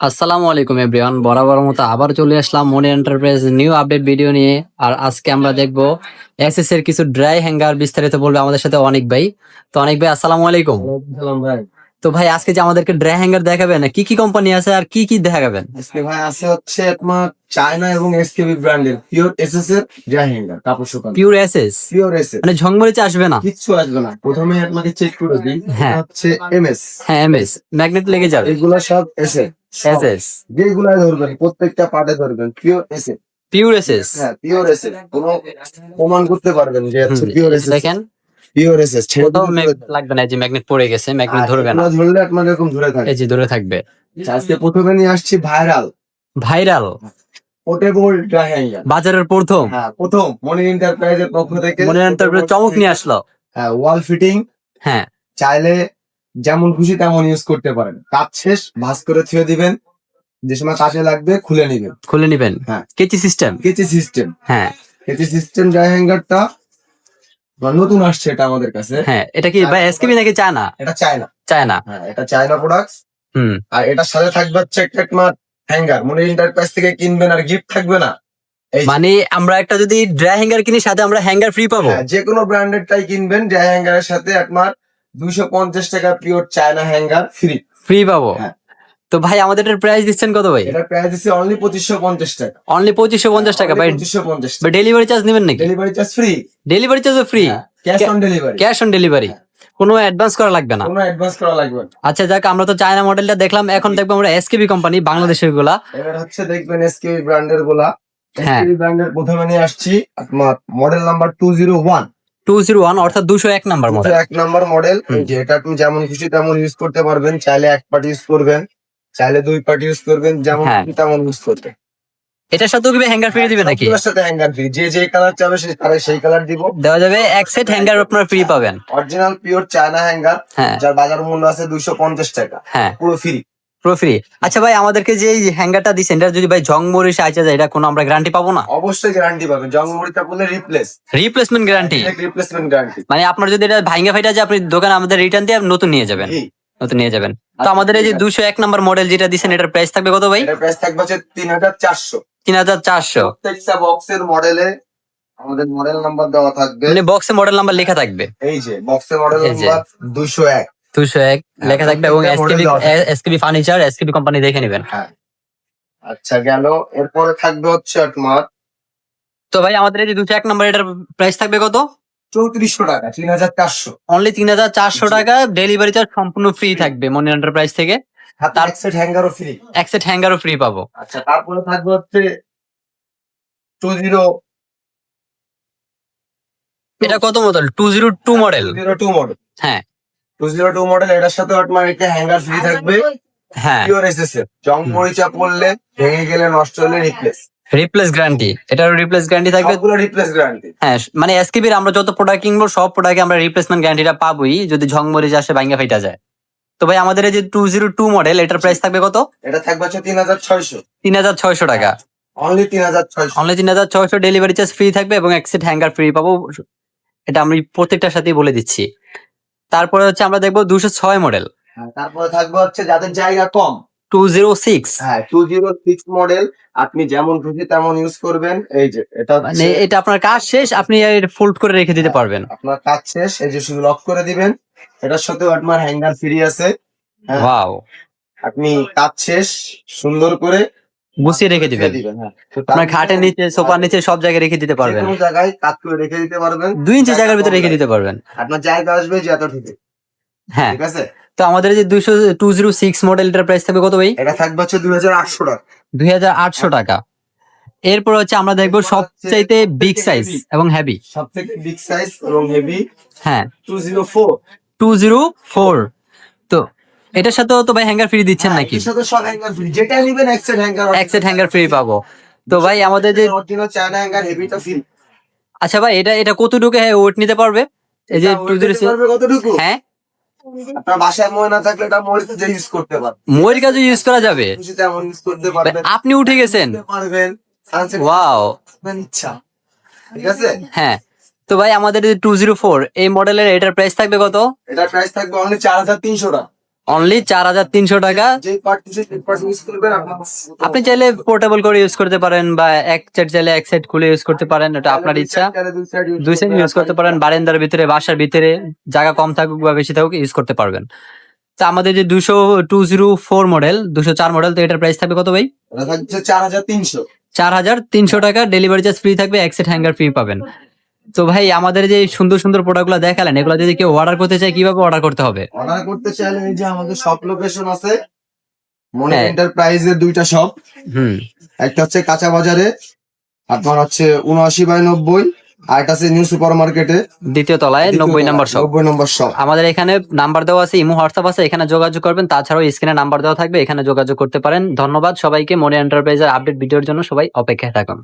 আসসালামু আলাইকুম এভরিওয়ান বরাবর মতো আবার চলে আসলাম Moni enterprise new update video নিয়ে। আর আজকে আমরা দেখব এসএস এর কিছু ড্রাই হ্যাঙ্গার বিস্তারিত বলবে আমাদের সাথে অনেক ভাই। তো অনেক ভাই, আসসালামু আলাইকুম। ভাই। তো ভাই আজকে যে আমাদেরকে ড্রাই হ্যাঙ্গার দেখাবেন কি কি কোম্পানি আছে আর কি কি দেখাবেন? আজকে ভাই আছে হচ্ছে তোমার চায়না এবং এসকেবি ব্র্যান্ডের পিওর এসএস এর ড্রাই হ্যাঙ্গার কাপড় শুকানো। পিওর এসএস পিওর এসএস মানে ঝংমরিচে আসবে না? কিচ্ছু আসবে না। প্রথমে আপনাকে চেক করে দিই হ্যাঁ। হচ্ছে এমএস হ্যাঁ এমএস ম্যাগনেট লেগে যাবে। এগুলো সব এসএস এসএস যেগুলা ধরবেন প্রত্যেকটা পার্টে ধরবেন পিওর এসএস পিওর এসএস হ্যাঁ পিওর এসএস কোনো প্রমাণ করতে পারবেন যে পিওর এসএস দেখেন। কোথাও লাগবে না যে ম্যাগনেট পড়ে গেছে ম্যাগনেট ধরবে না। ধরলে আপনার এরকম ধরে থাকে এই যে ধরে থাকবে। আজকে প্রথমে নিয়ে আসছি ভাইরাল ভাইরাল পোর্টেবল বাজারের প্রথম? হ্যাঁ প্রথম। মনি এন্টারপ্রাইজের পক্ষ থেকে মনে এন্টারপ্রাইজ চমক নিয়ে আসলো। হ্যাঁ ওয়াল ফিটিং হ্যাঁ। চাইলে যেমন খুশি তেমন ইউজ করতে পারেন। কাজ শেষ ভাস করে থুয়ে দিবেন। যে সময় কাজে লাগবে খুলে নিবেন। খুলে নিবেন। হ্যাঁ। কেচি সিস্টেম কেচি সিস্টেম হ্যাঁ। কেচি সিস্টেম ড্রাই হ্যাঙ্গারটা নতুন আসছে এটা আমাদের কাছে। হ্যাঁ এটা কি ভাই এসকেবি নাকি চায়না? এটা চায়না। চায়না। হ্যাঁ এটা চায়না প্রোডাক্টস হুম। আর এটার সাথে থাকবে হচ্ছে একটা তোমার হ্যাঙ্গার মনে এন্টারপ্রাইজ থেকে কিনবেন আর গিফট থাকবে না। মানে আমরা একটা যদি ড্রাই হ্যাঙ্গার কিনি সাথে আমরা হ্যাঙ্গার ফ্রি পাবো? যে কোনো ব্র্যান্ডেড টাই কিনবেন ড্রাই হ্যাঙ্গারের সাথে আপনার দুইশো পঞ্চাশ টাকা pure China hanger free free পাবো? হ্যাঁ। তো ভাই আমাদের এটার প্রাইস দিচ্ছেন কত ভাই? এটা প্রাইস দিচ্ছে অনলি পঁচিশশো পঞ্চাশ টাকা। অনলি পঁচিশশো পঞ্চাশ টাকা ভাই। পঁচিশশো পঞ্চাশ বা ডেলিভারি চার্জ নেবেন নাকি? ডেলিভারি চার্জ ফ্রি ডেলিভারি চার্জও free cash on delivery cash on delivery কোনো অ্যাডভান্স করা লাগবে না। কোনো অ্যাডভান্স করা লাগবে না। আচ্ছা যাক আমরা তো চায়না মডেলটা দেখলাম। এখন দেখব আমরা এসকেবি কোম্পানি বাংলাদেশেরগুলা। এবার হচ্ছে দেখবেন এসকেবি ব্র্যান্ডেরগুলা। হ্যাঁ। এসকেবি ব্র্যান্ডের প্রথমে নিয়ে আসছি আপনার model number two zero one two zero one অর্থাৎ দুশো এক নাম্বার মডেল এক নাম্বার মডেল হুম। যে আপনি যেমন খুশি তেমন ইউজ করতে পারবেন। চাইলে এক পার্ট ইউজ করবেন। চাইলে দুই পার্ট ইউজ করবেন যেমন হ্যাঁ। তেমন ইউজ করবেন এটার সাথেও কি হ্যাঙ্গার ফ্রি দিবে নাকি? সবগুলোর সাথে হ্যাঙ্গার ফ্রি যে যে কালার চাবে সে তারা সেই কালার দিব। দেওয়া যাবে এক সেট হ্যাঙ্গার আপনার ফ্রি পাবেন। অরিজিনাল পিওর চায়না হ্যাঙ্গার হ্যাঁ। যার বাজার মূল্য আছে দুইশো পঞ্চাশ টাকা। হ্যাঁ। পুরো ফ্রি পুরো ফ্রি আচ্ছা ভাই আমাদেরকে যে এই হ্যাঙ্গারটা দিচ্ছেন এটা যদি ভাই জং মরিস আইচা যায় এটা কোনো আমরা গ্যারান্টি পাবো না? অবশ্যই গ্যারান্টি পাবেন। জঙ্গমরিটা বললে replace replacement guarantee replacement guarantee মানে আপনার যদি এটা ভাঙ্গা ফাইটা যে আপনি দোকানে আমাদের রিটার্ন দিয়ে নতুন নিয়ে যাবেন। নতুন নিয়ে যাবেন। তো আমাদের এই যে দুশো এক নাম্বার মডেল যেটা দিচ্ছেন এটার প্রাইস থাকবে কত ভাই? প্রাইস থাকবে হচ্ছে তিন হাজার চারশো। তিন হাজার চারশো। প্রত্যেকটা বক্সের মডেলে আমাদের মডেল নাম্বার দেওয়া থাকবে। মানে বক্সে মডেল নাম্বার লেখা থাকবে। এই যে বক্সের মডেল নাম্বার দুইশো এক। দুশো এক লেখা থাকবে এবং SKB. SKB furniture SKB company দেখে নেবেন। হ্যাঁ। আচ্ছা গেল। এরপরে থাকবে হচ্ছে তো ভাই আমাদের এই যে দুশো এক নাম্বার এটার প্রাইস থাকবে কত? চৌত্রিশশো টাকা তিন হাজার চারশো। অনলি তিন হাজার চারশো টাকা ডেলিভারি চার্জ সম্পূর্ণ ফ্রি থাকবে মনি এন্টারপ্রাইজ থেকে। হাতে তার- সেট হ্যাঙ্গারও ফ্রি এক সেট হ্যাঙ্গারও ফ্রি পাবো। আচ্ছা তারপরে থাকবে হচ্ছে টু জিরো এটা কত model two zero two model zero two model হ্যাঁ। টু জিরো টু মডেল এটার সাথে আপনার একটা হ্যাঙ্গার ফ্রি থাকবে। হ্যাঁ। পিওর এসএস এর জং মরিচা পড়লে ভেঙে গেলে নষ্ট হলে রিপ্লেস রিপ্লেস গ্যারান্টি এটারও রিপ্লেস গ্যারান্টি থাকবে? সবগুলো রিপ্লেস গ্যারান্টি হ্যাঁ মানে এসকেবির আমরা যত প্রোডাক্ট কিনবো সব প্রোডাক্টে আমরা রিপ্লেসমেন্ট গ্যারান্টিটা পাবোই যদি ঝং মরিচ আসে ভাঙ্গা ফাইটা যায়। তো ভাই আমাদের এই যে টু জিরো টু মডেল এটার প্রাইস থাকবে কত? এটা থাকবে হচ্ছে তিন হাজার ছয়শো। তিন হাজার ছয়শো টাকা। অনলি তিন হাজার ছয়শো। অনলি তিন হাজার ছয়শো ডেলিভারি চার্জ ফ্রি থাকবে এবং এক সেট হ্যাঙ্গার ফ্রি পাবো। এটা আমি প্রত্যেকটার সাথেই বলে দিচ্ছি। তারপরে হচ্ছে আমরা দেখব দুশো ছয় মডেল তারপরে থাকবে হচ্ছে যাদের জায়গা কম টু জিরো সিক্স হ্যাঁ টু জিরো সিক্স মডেল আপনি যেমন খুশি তেমন ইউজ করবেন। এই যে এটা মানে এটা আপনার কাজ শেষ আপনি ফোল্ড করে রেখে দিতে পারবেন। আপনার কাজ শেষ এই যে শুধু লক করে দিবেন। এটার আপনার হ্যাঙ্গার ফ্রি আছে। হ্যাঁ। ওয়াও আপনি কাজ শেষ সুন্দর করে গুছিয়ে রেখে দিবেন। হ্যাঁ। আপনার খাটের নিচে সোফার নিচে সব জায়গায় রেখে দিতে পারবেন। জায়গায় কাজ করে রেখে দিতে পারবেন। দুই ইঞ্চি জায়গার ভিতরে রেখে দিতে পারবেন। আপনার জায়গা আসবে যে এত ঠিক হ্যাঁ। ঠিক আছে? তো আমাদের যে দুইশো টু জিরো সিক্স মডেলটার প্রাইস থাকবে কত ভাই? এটা থাকবে হচ্ছে দুই হাজার আটশো টাকা। দুই হাজার আটশো টাকা। এরপর হচ্ছে আমরা দেখব সবচাইতে বিগ সাইজ এবং হেভি সব থেকে বিগ সাইজ এবং হেভি হ্যাঁ। Two zero four two zero four তো এটার সাথেও তো ভাই হ্যাঙ্গার ফ্রি দিচ্ছেন নাকি? এর সাথে সব হ্যাঙ্গার ফ্রি যেটা নিবেন এক সেট হ্যাঙ্গার এক সেট হ্যাঙ্গার ফ্রি পাবো। তো ভাই আমাদের যে অরিজিনাল চায়না হ্যাঙ্গার হেভিটা ফ্রি আচ্ছা ভাই এটা এটা কতটুকু ওয়েট নিতে পারবে? এই যে টু জিরো কতটুকু? হ্যাঁ? আপনার বাসায় থাকলে এটা যে ইউজ করতে পারবেন ময়ের কাজে ইউজ করা যাবে? খুশি তেমন ইউজ করতে পারবেন আপনি উঠে গেছেন। পারবেন ওয়াও ইচ্ছা। ঠিক আছে? হ্যাঁ। তো ভাই আমাদের টু জিরো ফোর এই মডেলের এটার প্রাইস থাকবে কত? এটার প্রাইস থাকবে অনলি চার হাজার তিনশো টাকা। অনলি চার হাজার তিনশো টাকা। আপনি চাইলে পোর্টেবল করে ইউজ করতে পারেন বা এক সেট চাইলে এক সেট খুলে ইউজ করতে পারেন এটা আপনার ইচ্ছা। দুই সেট ইউজ করতে পারেন। বারান্দার ভিতরে বাসার ভিতরে জায়গা কম থাকুক বা বেশি থাকুক ইউজ করতে পারবেন। তো আমাদের যে দুশো টু জিরো ফোর মডেল দুশো চার মডেল তো এটার প্রাইস থাকবে কত ভাই? চার হাজার তিনশো। চার হাজার তিনশো টাকা ডেলিভারি চার্জ ফ্রি থাকবে এক সেট হ্যাঙ্গার ফ্রি পাবেন। তো ভাই আমাদের যে সুন্দর সুন্দর প্রোডাক্ট প্রোডাক্টগুলো দেখালেন এগুলো যদি কেউ অর্ডার করতে চায় কীভাবে অর্ডার করতে হবে? অর্ডার করতে চাইলে এই যে আমাদের শপ লোকেশন আছে মনে হ্যাঁ। এন্টারপ্রাইজের দুইটা শপ হুম। একটা হচ্ছে কাঁচা বাজারে আপনার হচ্ছে উনআশি বাই নব্বই আর একটা আছে নিউ সুপার মার্কেটে দ্বিতীয় তলায় নব্বই নম্বর শপ নব্বই নম্বর শপ আমাদের এখানে নাম্বার দেওয়া আছে ইমো হোয়াটসঅ্যাপ আছে এখানে যোগাযোগ করবেন তাছাড়াও স্ক্রিনে নাম্বার দেওয়া থাকবে এখানে যোগাযোগ করতে পারেন। ধন্যবাদ সবাইকে মনে এন্টারপ্রাইজের আপডেট ভিডিওর জন্য সবাই অপেক্ষায় থাকুন।